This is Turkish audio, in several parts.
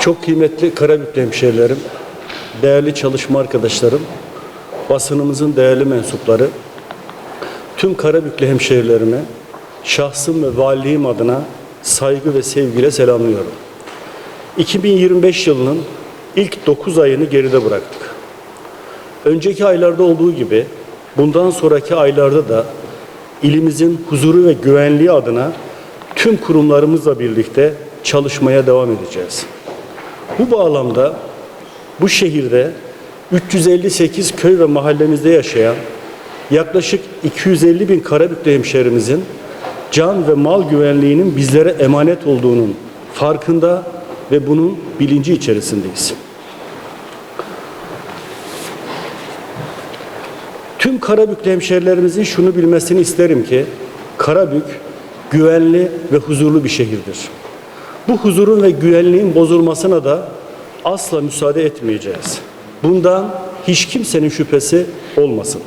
Çok kıymetli Karabüklü hemşehrilerim, değerli çalışma arkadaşlarım, basınımızın değerli mensupları, tüm Karabüklü hemşehrilerime şahsım ve valiliğim adına saygı ve sevgiyle selamlıyorum. 2025 yılının ilk 9 ayını geride bıraktık. Önceki aylarda olduğu gibi bundan sonraki aylarda da ilimizin huzuru ve güvenliği adına tüm kurumlarımızla birlikte çalışmaya devam edeceğiz. Bu bağlamda bu şehirde 358 köy ve mahallemizde yaşayan yaklaşık 250 bin Karabüklü hemşehrimizin can ve mal güvenliğinin bizlere emanet olduğunun farkında ve bunun bilinci içerisindeyiz. Tüm Karabüklü hemşehrilerimizin şunu bilmesini isterim ki Karabük güvenli ve huzurlu bir şehirdir. Bu huzurun ve güvenliğin bozulmasına da asla müsaade etmeyeceğiz. Bundan hiç kimsenin şüphesi olmasın.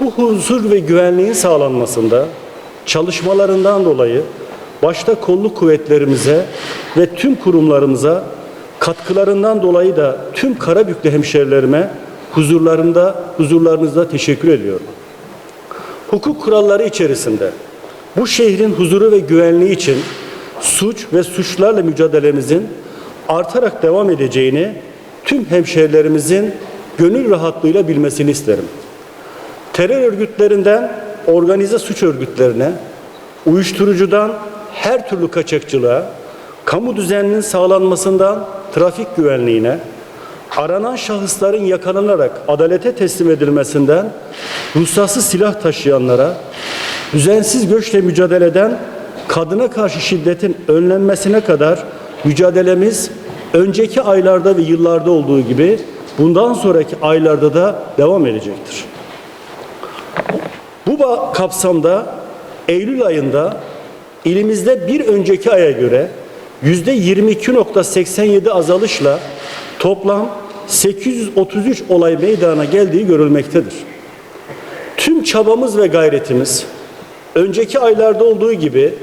Bu huzur ve güvenliğin sağlanmasında çalışmalarından dolayı başta kolluk kuvvetlerimize ve tüm kurumlarımıza katkılarından dolayı da tüm Karabüklü hemşerilerime huzurlarında, huzurlarınızda teşekkür ediyorum. Hukuk kuralları içerisinde bu şehrin huzuru ve güvenliği için suç ve suçlarla mücadelemizin artarak devam edeceğini tüm hemşehrilerimizin gönül rahatlığıyla bilmesini isterim. Terör örgütlerinden organize suç örgütlerine, uyuşturucudan her türlü kaçakçılığa, kamu düzeninin sağlanmasından trafik güvenliğine, aranan şahısların yakalanarak adalete teslim edilmesinden ruhsatsız silah taşıyanlara, düzensiz göçle mücadele eden kadına karşı şiddetin önlenmesine kadar mücadelemiz önceki aylarda ve yıllarda olduğu gibi bundan sonraki aylarda da devam edecektir. Bu kapsamda Eylül ayında ilimizde bir önceki aya göre yüzde 22.87 azalışla toplam 833 olay meydana geldiği görülmektedir. Tüm çabamız ve gayretimiz önceki aylarda olduğu gibi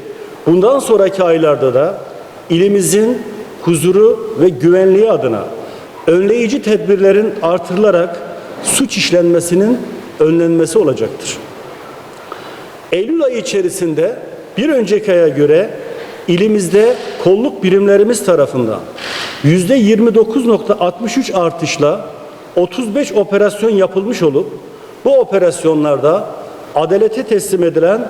bundan sonraki aylarda da ilimizin huzuru ve güvenliği adına önleyici tedbirlerin artırılarak suç işlenmesinin önlenmesi olacaktır. Eylül ayı içerisinde bir önceki aya göre ilimizde kolluk birimlerimiz tarafından yüzde 29.63 artışla 35 operasyon yapılmış olup bu operasyonlarda adalete teslim edilen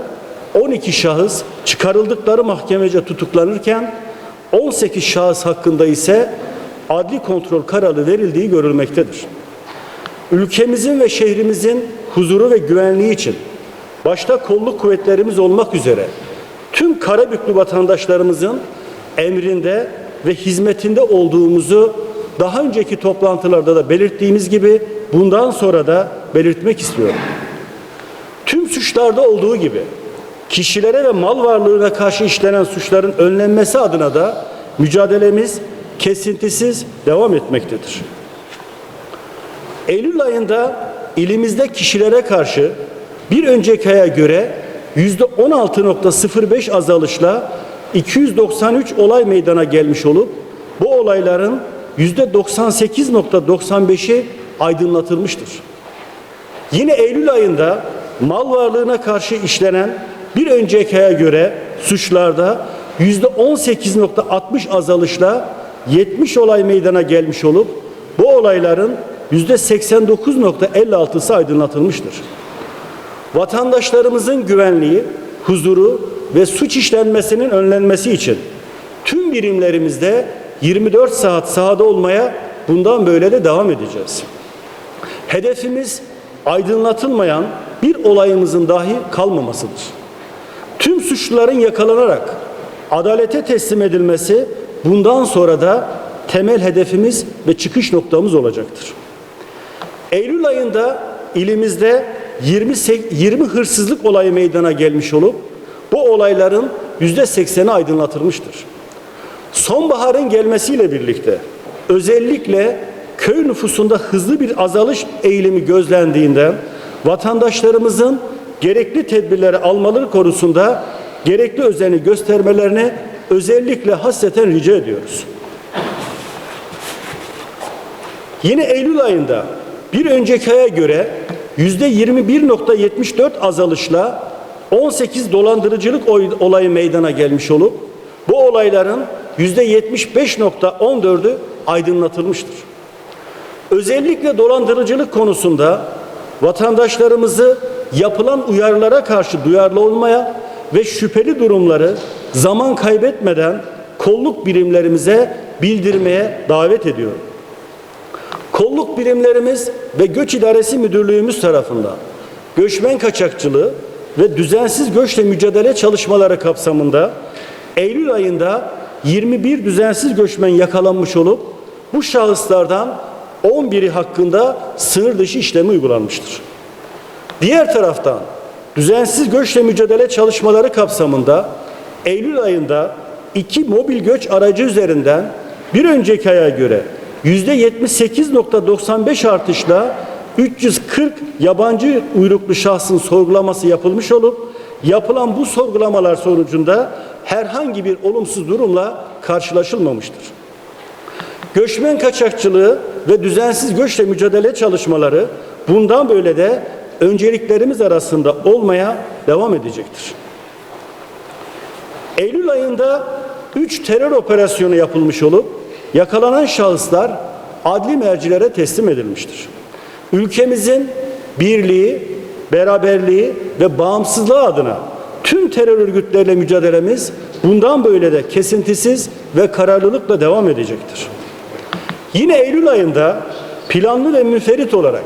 12 şahıs çıkarıldıkları mahkemece tutuklanırken 18 şahıs hakkında ise adli kontrol kararı verildiği görülmektedir. Ülkemizin ve şehrimizin huzuru ve güvenliği için başta kolluk kuvvetlerimiz olmak üzere tüm Karabüklü vatandaşlarımızın emrinde ve hizmetinde olduğumuzu daha önceki toplantılarda da belirttiğimiz gibi bundan sonra da belirtmek istiyorum. Tüm suçlarda olduğu gibi kişilere ve mal varlığına karşı işlenen suçların önlenmesi adına da mücadelemiz kesintisiz devam etmektedir. Eylül ayında ilimizde kişilere karşı bir önceki aya göre yüzde 16.05 azalışla 293 olay meydana gelmiş olup bu olayların yüzde 98.95'i aydınlatılmıştır. Yine Eylül ayında mal varlığına karşı işlenen bir önceki aya göre suçlarda yüzde 18.60 azalışla 70 olay meydana gelmiş olup bu olayların yüzde 89.56'sı aydınlatılmıştır. Vatandaşlarımızın güvenliği, huzuru ve suç işlenmesinin önlenmesi için tüm birimlerimizde 24 saat sahada olmaya bundan böyle de devam edeceğiz. Hedefimiz aydınlatılmayan bir olayımızın dahi kalmamasıdır. Suçluların yakalanarak adalete teslim edilmesi bundan sonra da temel hedefimiz ve çıkış noktamız olacaktır. Eylül ayında ilimizde 20, 20 hırsızlık olayı meydana gelmiş olup bu olayların yüzde 80'i aydınlatılmıştır. Sonbaharın gelmesiyle birlikte özellikle köy nüfusunda hızlı bir azalış eğilimi gözlendiğinden vatandaşlarımızın gerekli tedbirleri almaları konusunda gerekli özeni göstermelerini özellikle hasreten rica ediyoruz. Yine Eylül ayında bir önceki aya göre %21.74 azalışla 18 dolandırıcılık olayı meydana gelmiş olup bu olayların %75.14'ü aydınlatılmıştır. Özellikle dolandırıcılık konusunda vatandaşlarımızı yapılan uyarılara karşı duyarlı olmaya ve şüpheli durumları zaman kaybetmeden kolluk birimlerimize bildirmeye davet ediyorum. Kolluk birimlerimiz ve Göç İdaresi Müdürlüğümüz tarafından göçmen kaçakçılığı ve düzensiz göçle mücadele çalışmaları kapsamında Eylül ayında 21 düzensiz göçmen yakalanmış olup bu şahıslardan 11'i hakkında sınır dışı işlemi uygulanmıştır. Diğer taraftan düzensiz göçle mücadele çalışmaları kapsamında Eylül ayında iki mobil göç aracı üzerinden bir önceki aya göre %78.95 artışla 340 yabancı uyruklu şahsın sorgulaması yapılmış olup yapılan bu sorgulamalar sonucunda herhangi bir olumsuz durumla karşılaşılmamıştır. Göçmen kaçakçılığı ve düzensiz göçle mücadele çalışmaları bundan böyle de önceliklerimiz arasında olmaya devam edecektir. Eylül ayında 3 terör operasyonu yapılmış olup yakalanan şahıslar adli mercilere teslim edilmiştir. Ülkemizin birliği, beraberliği ve bağımsızlığı adına tüm terör örgütleriyle mücadelemiz bundan böyle de kesintisiz ve kararlılıkla devam edecektir. Yine Eylül ayında planlı ve müferit olarak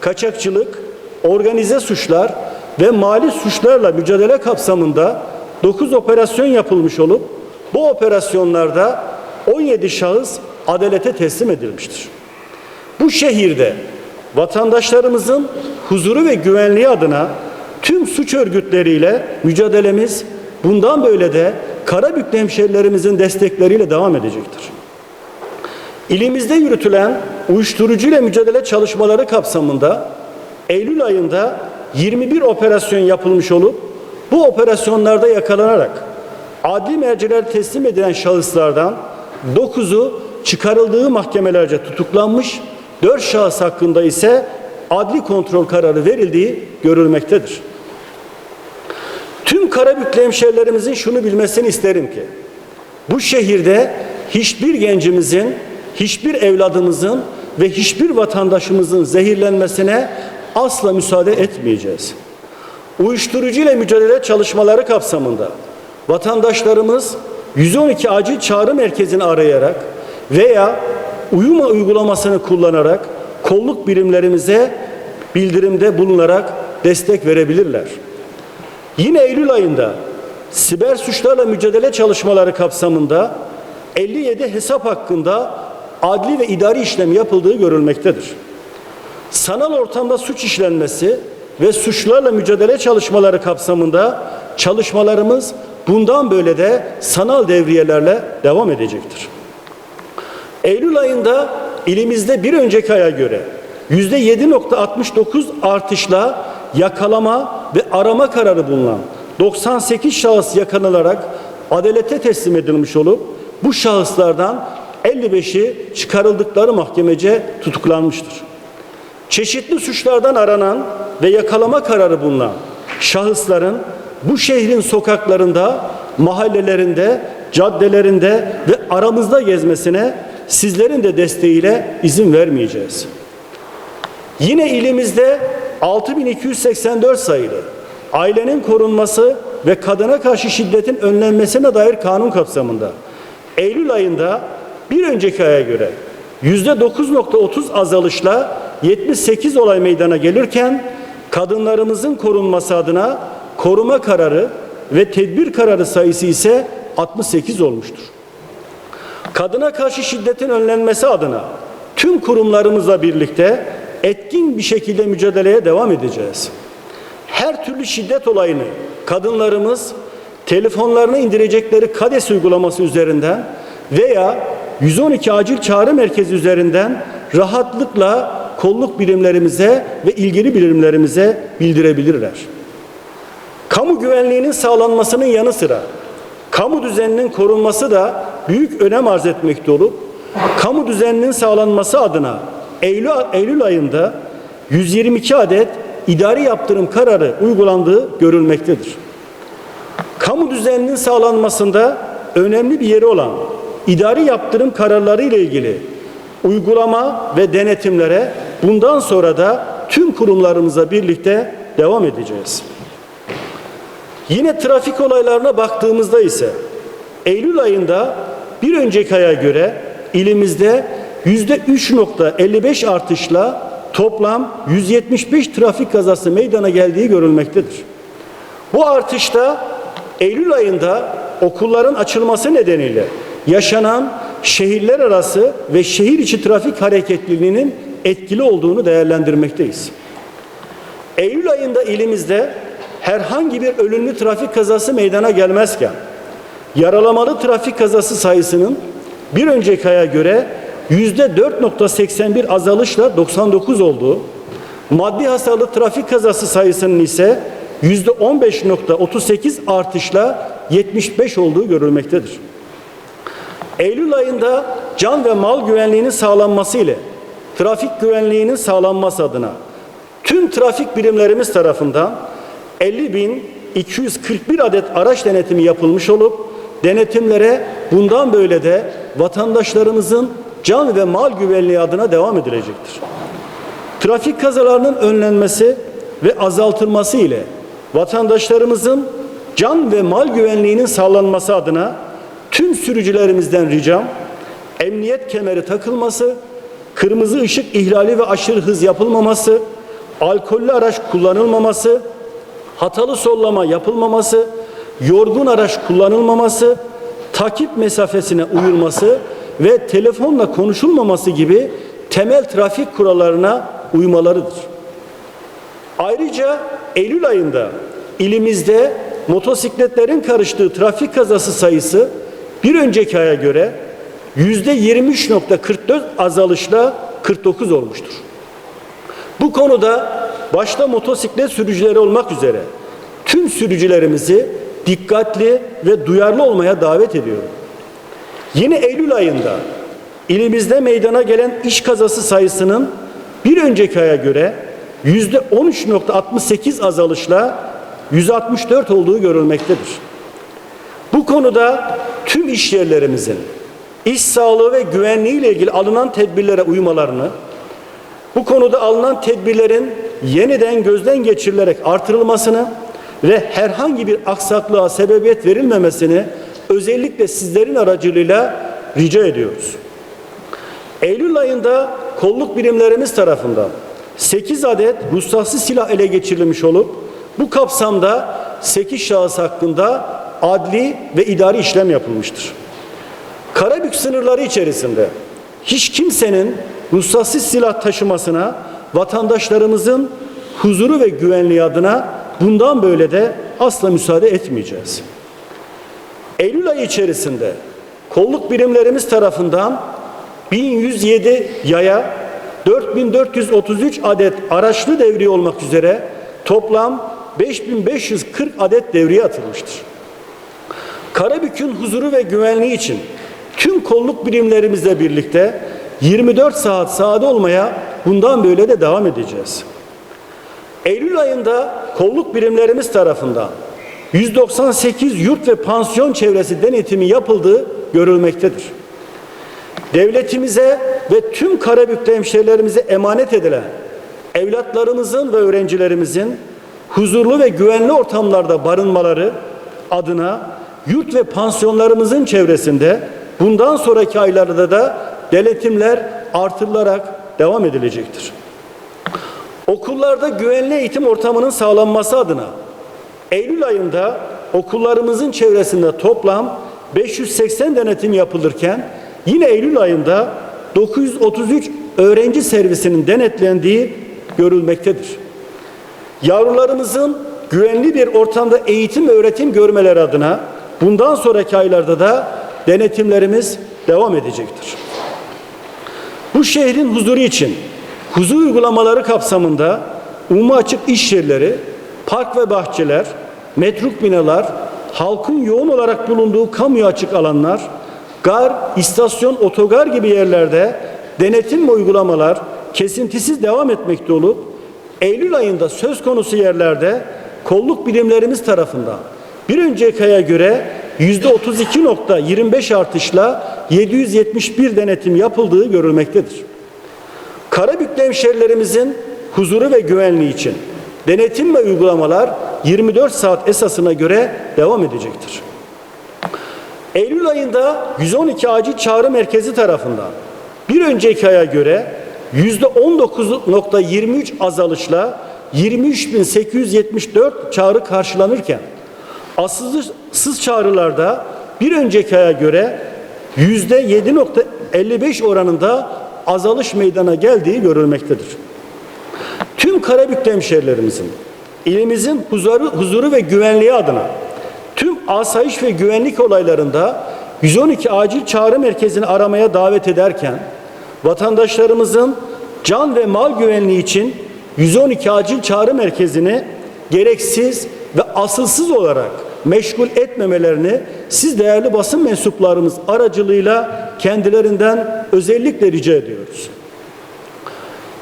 kaçakçılık, organize suçlar ve mali suçlarla mücadele kapsamında 9 operasyon yapılmış olup bu operasyonlarda 17 şahıs adalete teslim edilmiştir. Bu şehirde vatandaşlarımızın huzuru ve güvenliği adına tüm suç örgütleriyle mücadelemiz bundan böyle de Karabüklü hemşerilerimizin destekleriyle devam edecektir. İlimizde yürütülen uyuşturucu ile mücadele çalışmaları kapsamında Eylül ayında 21 operasyon yapılmış olup bu operasyonlarda yakalanarak adli mercilere teslim edilen şahıslardan 9'u çıkarıldığı mahkemelerce tutuklanmış, 4 şahıs hakkında ise adli kontrol kararı verildiği görülmektedir. Tüm Karabüklü hemşerilerimizin şunu bilmesini isterim ki bu şehirde hiçbir gencimizin, hiçbir evladımızın ve hiçbir vatandaşımızın zehirlenmesine asla müsaade etmeyeceğiz. Uyuşturucu ile mücadele çalışmaları kapsamında vatandaşlarımız 112 acil çağrı merkezini arayarak veya uyuma uygulamasını kullanarak kolluk birimlerimize bildirimde bulunarak destek verebilirler. Yine Eylül ayında siber suçlarla mücadele çalışmaları kapsamında 57 hesap hakkında adli ve idari işlem yapıldığı görülmektedir. Sanal ortamda suç işlenmesi ve suçlarla mücadele çalışmaları kapsamında çalışmalarımız bundan böyle de sanal devriyelerle devam edecektir. Eylül ayında ilimizde bir önceki aya göre %7.69 artışla yakalama ve arama kararı bulunan 98 şahıs yakalanarak adalete teslim edilmiş olup bu şahıslardan 55'i çıkarıldıkları mahkemece tutuklanmıştır. Çeşitli suçlardan aranan ve yakalama kararı bulunan şahısların bu şehrin sokaklarında, mahallelerinde, caddelerinde ve aramızda gezmesine sizlerin de desteğiyle izin vermeyeceğiz. Yine ilimizde 6284 sayılı ailenin korunması ve kadına karşı şiddetin önlenmesine dair kanun kapsamında Eylül ayında bir önceki aya göre %9.30 azalışla 78 olay meydana gelirken kadınlarımızın korunması adına koruma kararı ve tedbir kararı sayısı ise 68 olmuştur. Kadına karşı şiddetin önlenmesi adına tüm kurumlarımızla birlikte etkin bir şekilde mücadeleye devam edeceğiz. Her türlü şiddet olayını kadınlarımız telefonlarına indirecekleri KADES uygulaması üzerinden veya 112 acil çağrı merkezi üzerinden rahatlıkla kolluk birimlerimize ve ilgili birimlerimize bildirebilirler. Kamu güvenliğinin sağlanmasının yanı sıra kamu düzeninin korunması da büyük önem arz etmekte olup kamu düzeninin sağlanması adına Eylül, Eylül ayında 122 adet idari yaptırım kararı uygulandığı görülmektedir. Kamu düzeninin sağlanmasında önemli bir yeri olan idari yaptırım kararları ile ilgili uygulama ve denetimlere bundan sonra da tüm kurumlarımıza birlikte devam edeceğiz. Yine trafik olaylarına baktığımızda ise Eylül ayında bir önceki aya göre ilimizde yüzde 3.55 artışla toplam 175 trafik kazası meydana geldiği görülmektedir. Bu artışta Eylül ayında okulların açılması nedeniyle yaşanan şehirler arası ve şehir içi trafik hareketliliğinin etkili olduğunu değerlendirmekteyiz. Eylül ayında ilimizde herhangi bir ölümlü trafik kazası meydana gelmezken yaralamalı trafik kazası sayısının bir önceki aya göre yüzde 4.81 azalışla 99 olduğu, maddi hasarlı trafik kazası sayısının ise yüzde 15.38 artışla 75 olduğu görülmektedir. Eylül ayında can ve mal güvenliğinin sağlanması ile trafik güvenliğinin sağlanması adına tüm trafik birimlerimiz tarafından 50.241 adet araç denetimi yapılmış olup denetimlere bundan böyle de vatandaşlarımızın can ve mal güvenliği adına devam edilecektir. Trafik kazalarının önlenmesi ve azaltılması ile vatandaşlarımızın can ve mal güvenliğinin sağlanması adına tüm sürücülerimizden ricam emniyet kemeri takılması, kırmızı ışık ihlali ve aşırı hız yapılmaması, alkollü araç kullanılmaması, hatalı sollama yapılmaması, yorgun araç kullanılmaması, takip mesafesine uyulması ve telefonla konuşulmaması gibi temel trafik kurallarına uymalarıdır. Ayrıca Eylül ayında ilimizde motosikletlerin karıştığı trafik kazası sayısı bir önceki aya göre yüzde 23.44 azalışla 49 olmuştur. Bu konuda başta motosiklet sürücüleri olmak üzere tüm sürücülerimizi dikkatli ve duyarlı olmaya davet ediyorum. Yine Eylül ayında ilimizde meydana gelen iş kazası sayısının bir önceki aya göre yüzde 13.68 azalışla 164 olduğu görülmektedir. Bu konuda tüm iş yerlerimizin iş sağlığı ve güvenliği ile ilgili alınan tedbirlere uymalarını, bu konuda alınan tedbirlerin yeniden gözden geçirilerek artırılmasını ve herhangi bir aksaklığa sebebiyet verilmemesini özellikle sizlerin aracılığıyla rica ediyoruz. Eylül ayında kolluk birimlerimiz tarafından 8 adet ruhsatsız silah ele geçirilmiş olup bu kapsamda 8 şahıs hakkında adli ve idari işlem yapılmıştır. Karabük sınırları içerisinde hiç kimsenin ruhsatsız silah taşımasına vatandaşlarımızın huzuru ve güvenliği adına bundan böyle de asla müsaade etmeyeceğiz. Eylül ayı içerisinde kolluk birimlerimiz tarafından 1107 yaya, 4433 adet araçlı devriye olmak üzere toplam 5540 adet devriye atılmıştır. Karabük'ün huzuru ve güvenliği için tüm kolluk birimlerimizle birlikte 24 saat sahada olmaya bundan böyle de devam edeceğiz. Eylül ayında kolluk birimlerimiz tarafından 198 yurt ve pansiyon çevresi denetimi yapıldığı görülmektedir. Devletimize ve tüm Karabük'te hemşehrilerimize emanet edilen evlatlarımızın ve öğrencilerimizin huzurlu ve güvenli ortamlarda barınmaları adına yurt ve pansiyonlarımızın çevresinde bundan sonraki aylarda da denetimler artırılarak devam edilecektir. Okullarda güvenli eğitim ortamının sağlanması adına Eylül ayında okullarımızın çevresinde toplam 580 denetim yapılırken yine Eylül ayında 933 öğrenci servisinin denetlendiği görülmektedir. Yavrularımızın güvenli bir ortamda eğitim ve öğretim görmeleri adına bundan sonraki aylarda da denetimlerimiz devam edecektir. Bu şehrin huzuru için huzur uygulamaları kapsamında umuma açık iş yerleri, park ve bahçeler, metruk binalar, halkın yoğun olarak bulunduğu kamuya açık alanlar, gar, istasyon, otogar gibi yerlerde denetim ve uygulamalar kesintisiz devam etmekte olup Eylül ayında söz konusu yerlerde kolluk birimlerimiz tarafından bir önceki aya göre %32.25 artışla 771 denetim yapıldığı görülmektedir. Karabüklü hemşerilerimizin huzuru ve güvenliği için denetim ve uygulamalar 24 saat esasına göre devam edecektir. Eylül ayında 112 acil çağrı merkezi tarafından bir önceki aya göre %19.23 azalışla 23.874 çağrı karşılanırken asılsız çağrılarda bir önceki aya göre %7.55 oranında azalış meydana geldiği görülmektedir. Tüm Karabük'te hemşerilerimizin ilimizin huzuru, huzuru ve güvenliği adına tüm asayiş ve güvenlik olaylarında 112 acil çağrı merkezini aramaya davet ederken vatandaşlarımızın can ve mal güvenliği için 112 acil çağrı merkezini gereksiz ve asılsız olarak meşgul etmemelerini siz değerli basın mensuplarımız aracılığıyla kendilerinden özellikle rica ediyoruz.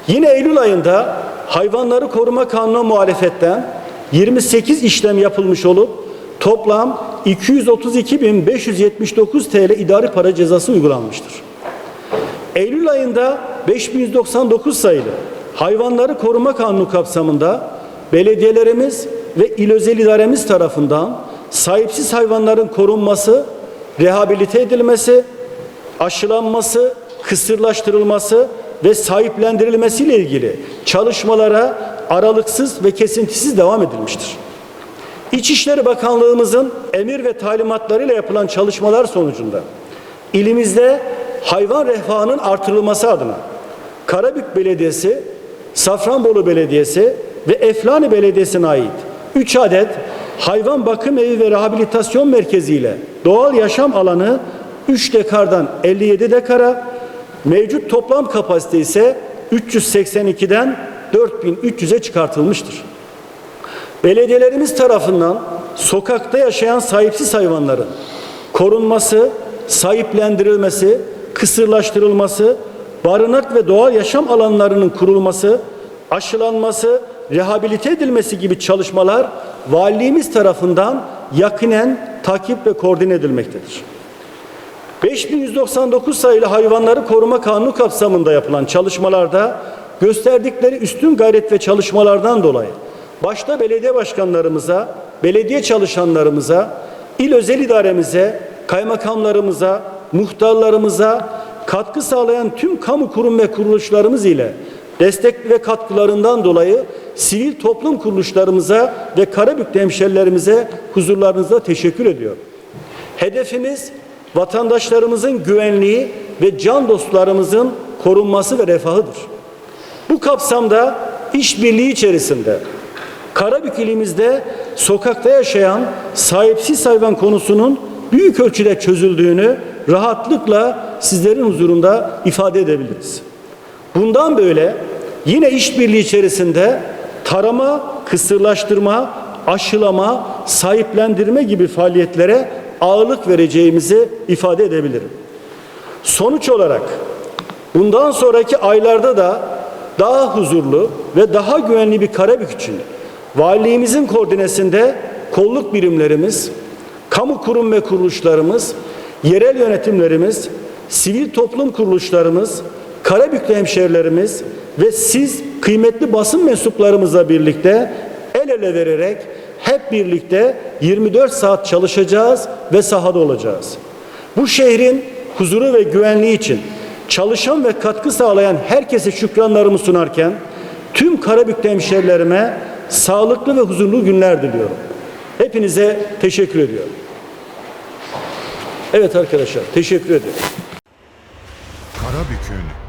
Yine Eylül ayında hayvanları koruma kanunu muhalefetten 28 işlem yapılmış olup toplam 232.579 TL idari para cezası uygulanmıştır. Eylül ayında 5199 sayılı hayvanları koruma kanunu kapsamında belediyelerimiz ve il özel idaremiz tarafından sahipsiz hayvanların korunması, rehabilite edilmesi, aşılanması, kısırlaştırılması ve sahiplendirilmesiyle ilgili çalışmalara aralıksız ve kesintisiz devam edilmiştir. İçişleri Bakanlığımızın emir ve talimatlarıyla yapılan çalışmalar sonucunda ilimizde hayvan refahının artırılması adına Karabük Belediyesi, Safranbolu Belediyesi ve Eflani Belediyesi'ne ait 3 adet hayvan bakım evi ve rehabilitasyon merkezi ile doğal yaşam alanı 3 dekardan 57 dekara, mevcut toplam kapasite ise 382'den 4300'e çıkartılmıştır. Belediyelerimiz tarafından sokakta yaşayan sahipsiz hayvanların korunması, sahiplendirilmesi, kısırlaştırılması, barınak ve doğal yaşam alanlarının kurulması, aşılanması, rehabilite edilmesi gibi çalışmalar valiliğimiz tarafından yakinen takip ve koordine edilmektedir. 5199 sayılı hayvanları koruma kanunu kapsamında yapılan çalışmalarda gösterdikleri üstün gayret ve çalışmalardan dolayı başta belediye başkanlarımıza, belediye çalışanlarımıza, il özel idaremize, kaymakamlarımıza, muhtarlarımıza katkı sağlayan tüm kamu kurum ve kuruluşlarımız ile destek ve katkılarından dolayı sivil toplum kuruluşlarımıza ve Karabük'te hemşerilerimize huzurlarınızda teşekkür ediyorum. Hedefimiz vatandaşlarımızın güvenliği ve can dostlarımızın korunması ve refahıdır. Bu kapsamda işbirliği içerisinde Karabük ilimizde sokakta yaşayan sahipsiz hayvan konusunun büyük ölçüde çözüldüğünü rahatlıkla sizlerin huzurunda ifade edebiliriz. Bundan böyle yine işbirliği içerisinde tarama, kısırlaştırma, aşılama, sahiplendirme gibi faaliyetlere ağırlık vereceğimizi ifade edebilirim. Sonuç olarak bundan sonraki aylarda da daha huzurlu ve daha güvenli bir Karabük için valiliğimizin koordinesinde kolluk birimlerimiz, kamu kurum ve kuruluşlarımız, yerel yönetimlerimiz, sivil toplum kuruluşlarımız, Karabüklü hemşerilerimiz ve siz kıymetli basın mensuplarımızla birlikte el ele vererek hep birlikte 24 saat çalışacağız ve sahada olacağız. Bu şehrin huzuru ve güvenliği için çalışan ve katkı sağlayan herkese şükranlarımı sunarken tüm Karabük'te hemşerilerime sağlıklı ve huzurlu günler diliyorum. Hepinize teşekkür ediyorum. Evet arkadaşlar teşekkür ediyorum. Karabük'ün